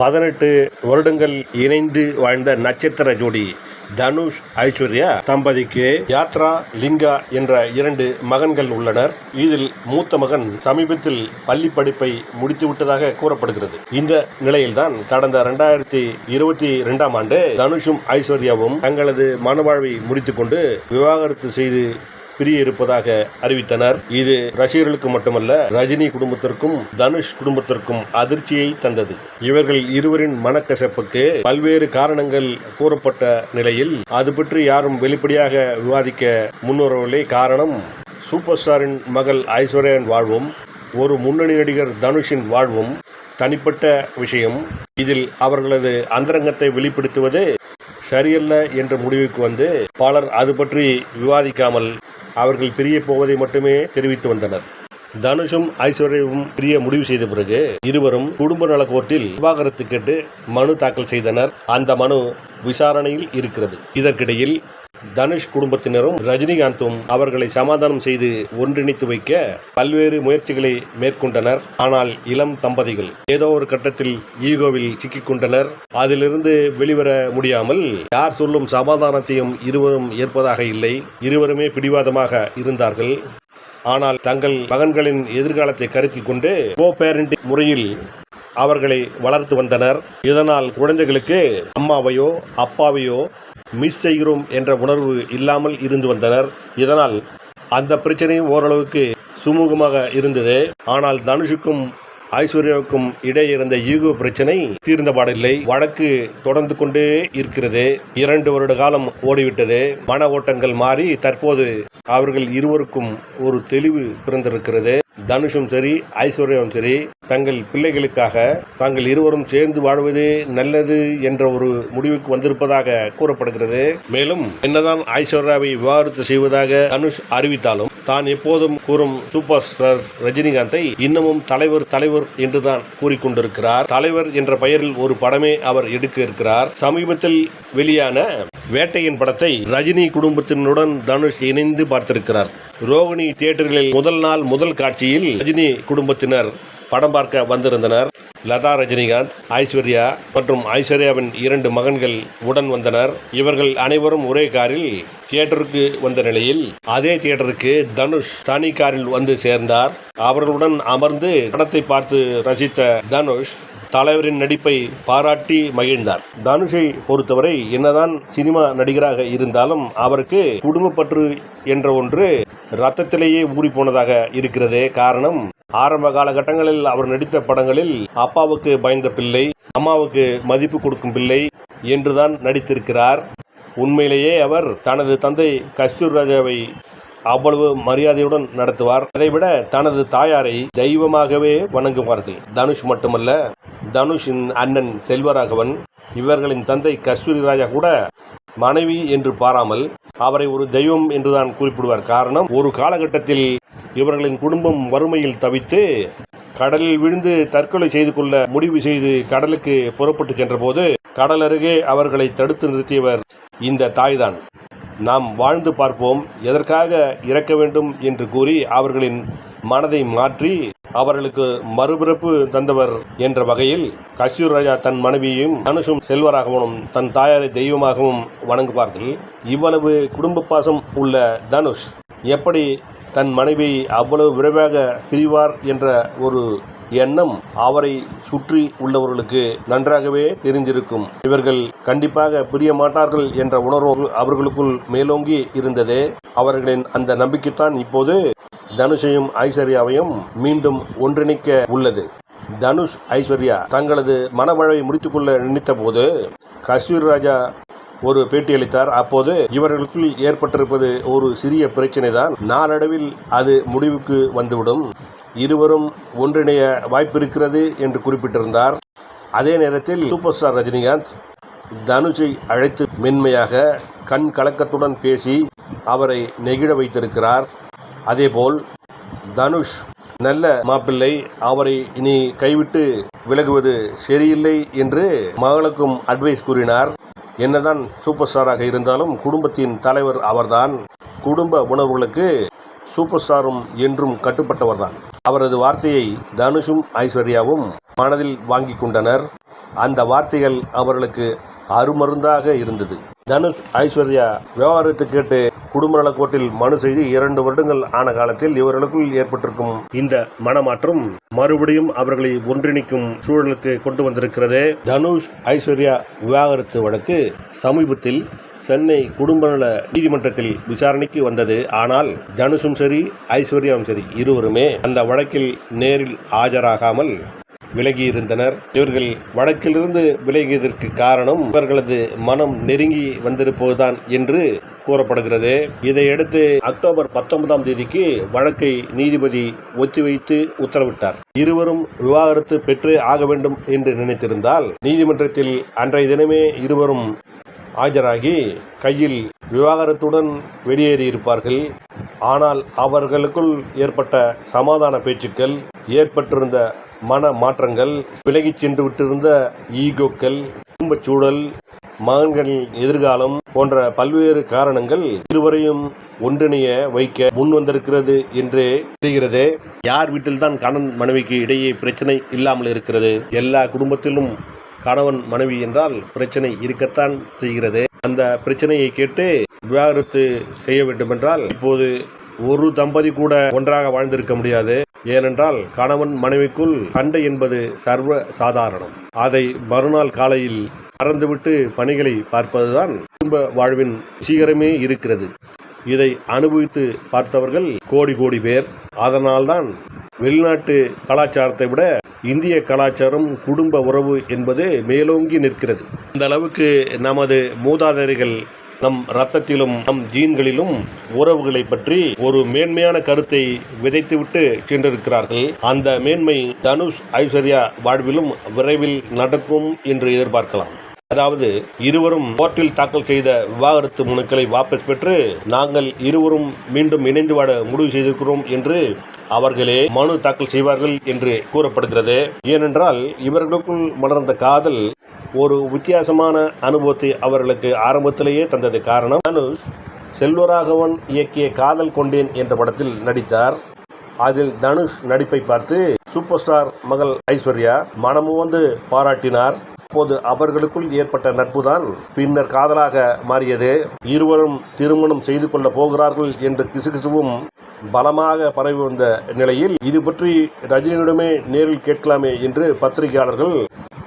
பதினெட்டு வருடங்கள் இணைந்து வாழ்ந்த நட்சத்திர ஜோடி தனுஷ் ஐஸ்வர்யா தம்பதிக்கு யாத்ரா லிங்கா என்ற இரண்டு மகன்கள் உள்ளனர். இதில் மூத்த மகன் சமீபத்தில் பள்ளி படிப்பை முடித்துவிட்டதாக கூறப்படுகிறது. இந்த நிலையில்தான் கடந்த இரண்டாயிரத்தி இருபத்தி இரண்டாம் ஆண்டு தனுஷும் ஐஸ்வர்யாவும் தங்களது மனவாழ்வை முடித்துக்கொண்டு விவாகரத்து செய்து பிரிய இருப்பதாக அறிவித்தனர். இது ரசிகர்களுக்கு மட்டுமல்ல ரஜினி குடும்பத்திற்கும் தனுஷ் குடும்பத்திற்கும் அதிர்ச்சியை தந்தது. இவர்கள் இருவரின் மனக்கசப்புக்கு பல்வேறு காரணங்கள் கூறப்பட்ட நிலையில் அது பற்றி யாரும் வெளிப்படையாக விவாதிக்க முன்வரவில்லை. காரணம் சூப்பர் ஸ்டாரின் மகள் ஐஸ்வர்யன் வாழ்வும் ஒரு முன்னணி நடிகர் தனுஷின் வாழ்வும் தனிப்பட்ட விஷயம். இதில் அவர்களது அந்தரங்கத்தை வெளிப்படுத்துவது சரியல்ல என்ற முடிவுக்கு வந்து பலர் அது பற்றி விவாதிக்காமல் அவர்கள் பிரிய போவதை மட்டுமே தெரிவித்து வந்தனர். தனுஷும் ஐஸ்வர்யாவும் பிரிய முடிவு செய்த பிறகு இருவரும் குடும்ப நல கோர்ட்டில் விவாகரத்து கேட்டு மனு தாக்கல் செய்தனர். அந்த மனு விசாரணையில் இருக்கிறது. இதற்கிடையில் தனுஷ் குடும்பத்தினரும் ரஜினிகாந்தும் அவர்களை சமாதானம் செய்து ஒன்றிணைத்து வைக்க பல்வேறு முயற்சிகளை மேற்கொண்டனர். ஆனால் இளம் தம்பதிகள் ஏதோ ஒரு கட்டத்தில் ஈகோவில் சிக்கிக்கொண்டனர். அதிலிருந்து வெளிவர முடியாமல் யார் சொல்லும் சமாதானத்தையும் இருவரும் ஏற்பதாக இல்லை. இருவருமே பிடிவாதமாக இருந்தார்கள். ஆனால் தங்கள் மகன்களின் எதிர்காலத்தை கருத்தில் கொண்டு கோ பேரண்டிங் முறையில் அவர்களை வளர்த்து வந்தனர். இதனால் குழந்தைகளுக்கு அம்மாவையோ அப்பாவையோ மிஸ் செய்கிறோம் என்ற உணர்வு இல்லாமல் இருந்து வந்தனர். இதனால் அந்த பிரச்சனையும் ஓரளவுக்கு சுமூகமாக இருந்தது. ஆனால் தனுஷுக்கும் ஐஸ்வர்யாவுக்கும் இடையே இருந்த ஈகோ பிரச்சனை தீர்ந்தபாடில்லை வழக்கு தொடர்ந்து கொண்டே இருக்கிறது. இரண்டு வருட காலம் ஓடிவிட்டது. மன ஓட்டங்கள் மாறி தற்போது அவர்கள் இருவருக்கும் ஒரு தெளிவு பிறந்திருக்கிறது. தனுஷும் சரி ஐஸ்வர்யாவும் சரி. தங்கள் பிள்ளைகளுக்காக தாங்கள் இருவரும் சேர்ந்து வாழ்வதே நல்லது என்ற ஒரு முடிவுக்கு வந்திருப்பதாக கூறப்படுகிறது. மேலும் என்னதான் ஐஸ்வர்யாவை விவாகரத்து செய்வதாக தனுஷ் அறிவித்தாலும் தான் எப்போதும் கூறும் சூப்பர் ஸ்டார் ரஜினிகாந்தை இன்னமும் தலைவர் தலைவர் என்றுதான் கூறிக்கொண்டிருக்கிறார். தலைவர் என்ற பெயரில் ஒரு படமே அவர் எடுக்க இருக்கிறார். சமீபத்தில் வெளியான வேட்டையின் படத்தை ரஜினி குடும்பத்தினுடன் தனுஷ் இணைந்து பார்த்திருக்கிறார். ரோகிணி தியேட்டர்களில் முதல் நாள் முதல் காட்சியில் ரஜினி குடும்பத்தினர் படம் பார்க்க வந்திருந்தனர். லதா ரஜினிகாந்த் ஐஸ்வர்யா மற்றும் ஐஸ்வர்யாவின் இரண்டு மகன்கள் உடன் வந்தனர். இவர்கள் அனைவரும் ஒரே காரில் தியேட்டருக்கு வந்த நிலையில் அதே தியேட்டருக்கு தனுஷ் தனி காரில் வந்து சேர்ந்தார். அவர்களுடன் அமர்ந்து படத்தை பார்த்து ரசித்த தனுஷ் தலைவரின் நடிப்பை பாராட்டி மகிழ்ந்தார். தனுஷை பொறுத்தவரை என்னதான் சினிமா நடிகராக இருந்தாலும் அவருக்கு குடும்பப்பற்று என்ற ஒன்று ரத்தத்திலேயே ஊறி போனதாக இருக்கிறது காரணம். ஆரம்ப காலகட்டங்களில் அவர் நடித்த படங்களில் அப்பாவுக்கு பயந்த பிள்ளை அம்மாவுக்கு மதிப்பு கொடுக்கும் பிள்ளை என்றுதான் நடித்திருக்கிறார். உண்மையிலேயே அவர் தனது தந்தை கஸ்தூர் ராஜாவை அவ்வளவு மரியாதையுடன் நடத்துவார். அதைவிட தனது தாயாரை தெய்வமாகவே வணங்குவார்கள். தனுஷ் மட்டுமல்ல தனுஷின் அண்ணன் செல்வராகவன் இவர்களின் தந்தை கஸ்தூரி ராஜா கூட மனைவி என்று பாராமல் அவரை ஒரு தெய்வம் என்றுதான் குறிப்பிடுவார். காரணம் ஒரு காலகட்டத்தில் இவர்களின் குடும்பம் வறுமையில் தவித்து கடலில் விழுந்து தற்கொலை செய்து கொள்ள முடிவு செய்து கடலுக்கு புறப்பட்டு சென்றபோது கடல் அருகே அவர்களை தடுத்து நிறுத்தியவர் இந்த தாய்தான். நாம் வாழ்ந்து பார்ப்போம் எதற்காக இறக்க வேண்டும் என்று கூறி அவர்களின் மனதை மாற்றி அவர்களுக்கு மறுபிறப்பு தந்தவர் என்ற வகையில் கஸ்தூர் ராஜா தன் மனைவியையும் தனுஷும் செல்வராகவும் தன் தாயாரை தெய்வமாகவும் வணங்குவார்கள். இவ்வளவு குடும்ப பாசம் உள்ள தனுஷ் எப்படி தன் மனைவியை அவ்வளவு விரைவாக பிரிவார் என்ற ஒரு எண்ணம் அவரை சுற்றி உள்ளவர்களுக்கு நன்றாகவே தெரிஞ்சிருக்கும் இவர்கள் கண்டிப்பாக பிரிய மாட்டார்கள் என்ற உணர்வு அவர்களுக்குள் மேலோங்கி இருந்தது. அவர்களின் அந்த நம்பிக்கைத்தான் இப்போது தனுஷையும் ஐஸ்வர்யாவையும் மீண்டும் ஒன்றிணைக்க உள்ளது. தனுஷ் ஐஸ்வர்யா தங்களது மனவழவை முடித்துக்கொள்ள நினைத்த போது கஸ்தூர் ராஜா ஒரு பேட்டியளித்தார். அப்போது இவர்களுக்குள் ஏற்பட்டிருப்பது ஒரு சிறிய பிரச்சனை தான் நாளடைவில் அது முடிவுக்கு வந்துவிடும். இருவரும் ஒன்றிணைய வாய்ப்பிருக்கிறது என்று குறிப்பிட்டிருந்தார். அதே நேரத்தில் சூப்பர் ஸ்டார் ரஜினிகாந்த் தனுஷை அழைத்து மென்மையாக கண் கலக்கத்துடன் பேசி அவரை நெகிழ வைத்திருக்கிறார். அதேபோல் தனுஷ் நல்ல மாப்பிள்ளை அவரை இனி கைவிட்டு விலகுவது சரியில்லை என்று மகளுக்கும் அட்வைஸ் கூறினார். என்னதான் சூப்பர் ஸ்டாராக இருந்தாலும் குடும்பத்தின் தலைவர் அவர்தான். குடும்ப உணர்வுகளுக்கு சூப்பர் ஸ்டாரும் என்றும் கட்டுப்பட்டவர்தான். அவரது வார்த்தையை தனுஷும் ஐஸ்வர்யாவும் மனதில் வாங்கி கொண்டனர். அந்த வார்த்தைகள் அவர்களுக்கு அருமருந்தாக இருந்தது. தனுஷ் ஐஸ்வர்யா விவகாரத்தை கேட்டு குடும்ப நலக்கோட்டில் மனு செய்து இரண்டு வருடங்கள் ஆன காலத்தில் இவர்களுக்குள் ஏற்பட்டிருக்கும் இந்த மனமாற்றம் மறுபடியும் அவர்களை ஒன்றிணைக்கும் சூழலுக்கு கொண்டு வந்திருக்கிறது. தனுஷ் ஐஸ்வர்யா விவாகரத்து வழக்கு சமீபத்தில் சென்னை குடும்பநல நீதிமன்றத்தில் விசாரணைக்கு வந்தது. ஆனால் தனுஷும் சரி ஐஸ்வர்யாவும் சரி இருவருமே அந்த வழக்கில் நேரில் ஆஜராகாமல் விலகியிருந்தனர். இவர்கள் வழக்கிலிருந்து விலகியதற்கு காரணம் இவர்களது மனம் நெருங்கி வந்திருப்பதுதான் என்று கூறப்படுகிறது. இதையடுத்து அக்டோபர் பத்தொன்பதாம் தேதிக்கு வழக்கை நீதிபதி ஒத்திவைத்து உத்தரவிட்டார். இருவரும் விவாகரத்து பெற்று ஆக வேண்டும் என்று நினைத்திருந்தால் நீதிமன்றத்தில் அன்றைய தினமே இருவரும் ஆஜராகி கையில் விவாகரத்துடன் வெளியேறியிருப்பார்கள். ஆனால் அவர்களுக்குள் ஏற்பட்ட சமாதான பேச்சுக்கள் ஏற்பட்டிருந்த மன மாற்றங்கள் விலகிச் சென்று விட்டிருந்த ஈகோக்கள் குடும்பச் சூழல் மகன்களின் எதிர்காலம் போன்ற பல்வேறு காரணங்கள் இருவரையும் ஒன்றிணைய வைக்க முன் வந்திருக்கிறது என்றே தெரிகிறது. யார் வீட்டில்தான் கணவன் மனைவிக்கு இடையே பிரச்சனை இல்லாமல் இருக்கிறது? எல்லா குடும்பத்திலும் கணவன் மனைவி என்றால் பிரச்சனை இருக்கத்தான் செய்கிறது. அந்த பிரச்சனையை கேட்டு விவாகரத்து செய்ய வேண்டுமென்றால் இப்போது ஒரு தம்பதி கூட ஒன்றாக வாழ்ந்திருக்க முடியாது. ஏனென்றால் கணவன் மனைவிக்குள் சண்டை என்பது சர்வ சாதாரணம். அதை மறுநாள் காலையில் மறந்துவிட்டு பணிகளை பார்ப்பதுதான் குடும்ப வாழ்வின் சீகரமே இருக்கிறது. இதை அனுபவித்து பார்த்தவர்கள் கோடி கோடி பேர். அதனால்தான் வெளிநாட்டு கலாச்சாரத்தை விட இந்திய கலாச்சாரம் குடும்ப உறவு என்பது மேலோங்கி நிற்கிறது. இந்த அளவுக்கு நமது மூதாதையர்கள் நம் ரத்தத்திலும் நம் ஜீன்களிலும் உறவுகளை பற்றி ஒரு மேன்மையான கருத்தை விதைத்துவிட்டு சென்றிருக்கிறார்கள். அந்த மேன்மை தனுஷ் ஐஸ்வர்யா வாழ்விலும் விரைவில் நடக்கும் என்று எதிர்பார்க்கலாம். அதாவது இருவரும் கோர்ட்டில் தாக்கல் செய்த விவாகரத்து மனுக்களை வாபஸ் பெற்று நாங்கள் இருவரும் மீண்டும் இணைந்து வாழ முடிவு செய்திருக்கிறோம் என்று அவர்களே மனு தாக்கல் செய்வார்கள் என்று கூறப்படுகிறது. ஏனென்றால் இவர்களுக்குள் மலர்ந்த காதல் ஒரு வித்தியாசமான அனுபவத்தை அவர்களுக்கு ஆரம்பத்திலேயே தந்தது காரணம். தனுஷ் செல்வராகவன் இயக்கிய காதல் கொண்டேன் என்ற படத்தில் நடித்தார். அதில் தனுஷ் நடிப்பை பார்த்து சூப்பர் ஸ்டார் மகள் ஐஸ்வர்யா மனமும் வந்து பாராட்டினார். அப்போது அவர்களுக்குள் ஏற்பட்ட நட்புதான் பின்னர் காதலாக மாறியது. இருவரும் திருமணம் செய்து கொள்ள போகிறார்கள் என்ற கிசுகிசுவும் பலமாக பரவி வந்த நிலையில் இது பற்றி ரஜினியிடமே நேரில் கேட்கலாமே என்று பத்திரிகையாளர்கள்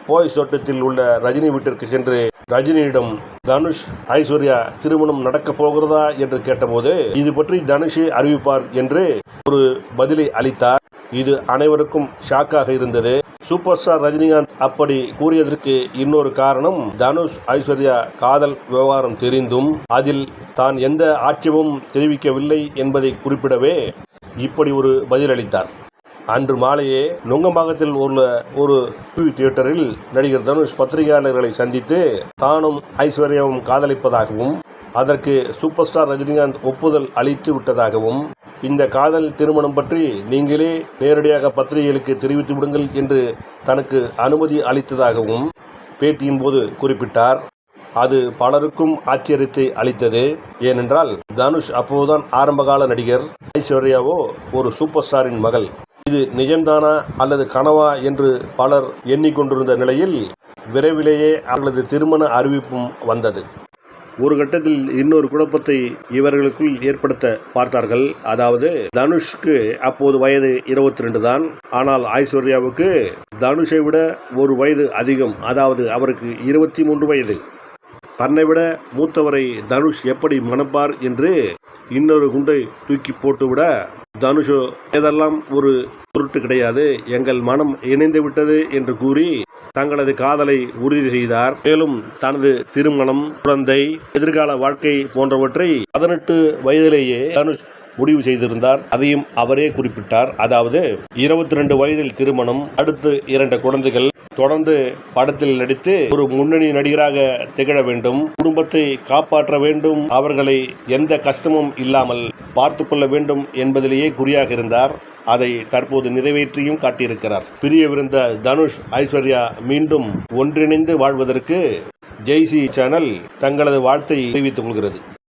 போய் தோட்டத்தில் உள்ள ரஜினி வீட்டிற்கு சென்று ரஜினியிடம் தனுஷ் ஐஸ்வர்யா திருமணம் நடக்க போகிறதா என்று கேட்டபோது இது பற்றி தனுஷே அறிவிப்பார் என்று ஒரு பதிலை அளித்தார். இது அனைவருக்கும் ஷாக்காக இருந்தது. சூப்பர் ஸ்டார் ரஜினிகாந்த் அப்படி கூறியதற்கு இன்னொரு காரணம் தனுஷ் ஐஸ்வர்யா காதல் விவகாரம் தெரிந்தும் அதில் தான் எந்த ஆட்சேபமும் தெரிவிக்கவில்லை என்பதை குறிப்பிடவே இப்படி ஒரு பதிலளித்தார் அன்று மாலையே நுங்கம்பாக்கத்தில் உள்ள ஒரு டிவி தியேட்டரில் நடிகர் தனுஷ் பத்திரிகையாளர்களை சந்தித்து தானும் ஐஸ்வர்யாவும் காதலிப்பதாகவும் அதற்கு சூப்பர் ஸ்டார் ரஜினிகாந்த் ஒப்புதல் அளித்து விட்டதாகவும் இந்த காதல் திருமணம் பற்றி நீங்களே நேரடியாக பத்திரிகைகளுக்கு தெரிவித்து விடுங்கள் என்று தனக்கு அனுமதி அளித்ததாகவும் பேட்டியின் போது குறிப்பிட்டார். அது பலருக்கும் ஆச்சரியத்தை அளித்தது. ஏனென்றால் தனுஷ் அப்போதுதான் ஆரம்பகால நடிகர் ஐஸ்வர்யாவோ ஒரு சூப்பர் ஸ்டாரின் மகள். இது நிஜம்தானா அல்லது கனவா என்று பலர் எண்ணிக்கொண்டிருந்த நிலையில் விரைவிலேயே அவர்களது திருமண அறிவிப்பும் வந்தது. ஒரு கட்டத்தில் இன்னொரு குழப்பத்தை இவர்களுக்குள் ஏற்படுத்த பார்த்தார்கள். அதாவது தனுஷ்க்கு அப்போது வயது இருபத்தி ரெண்டு தான். ஆனால் ஐஸ்வர்யாவுக்கு தனுஷை விட ஒரு வயது அதிகம். அதாவது அவருக்கு இருபத்தி மூன்று வயது. தன்னை விட மூத்தவரை தனுஷ் எப்படி மணப்பார் என்று இன்னொரு குண்டை தூக்கி போட்டுவிட தனுஷோ இதெல்லாம் ஒரு பொருட்டு கிடையாது. எங்கள் மனம் இணைந்து விட்டது என்று கூறி தங்களது காதலை உறுதி செய்தார். மேலும் தனது திருமணம் குழந்தை எதிர்கால வாழ்க்கை போன்றவற்றை பதினெட்டு வயதிலேயே தனுஷ் முடிவு செய்திருந்தார். அதையும் அவரே குறிப்பிட்டார். அதாவது இருபத்தி ரெண்டு வயதில் திருமணம் அடுத்து இரண்டு குழந்தைகள். தொடர்ந்து படத்தில் நடித்து ஒரு முன்னணி நடிகராக திகழ வேண்டும். குடும்பத்தை காப்பாற்ற வேண்டும். அவர்களை எந்த கஷ்டமும் இல்லாமல் பார்த்து கொள்ள வேண்டும் என்பதிலேயே குறியாக இருந்தார். அதை தற்போது நிறைவேற்றியும் காட்டியிருக்கிறார். பிரியவிருந்த தனுஷ் ஐஸ்வர்யா மீண்டும் ஒன்றிணைந்து வாழ்வதற்கு ஜெய்சி சேனல் தங்களது வாழ்த்தை தெரிவித்துக் கொள்கிறது.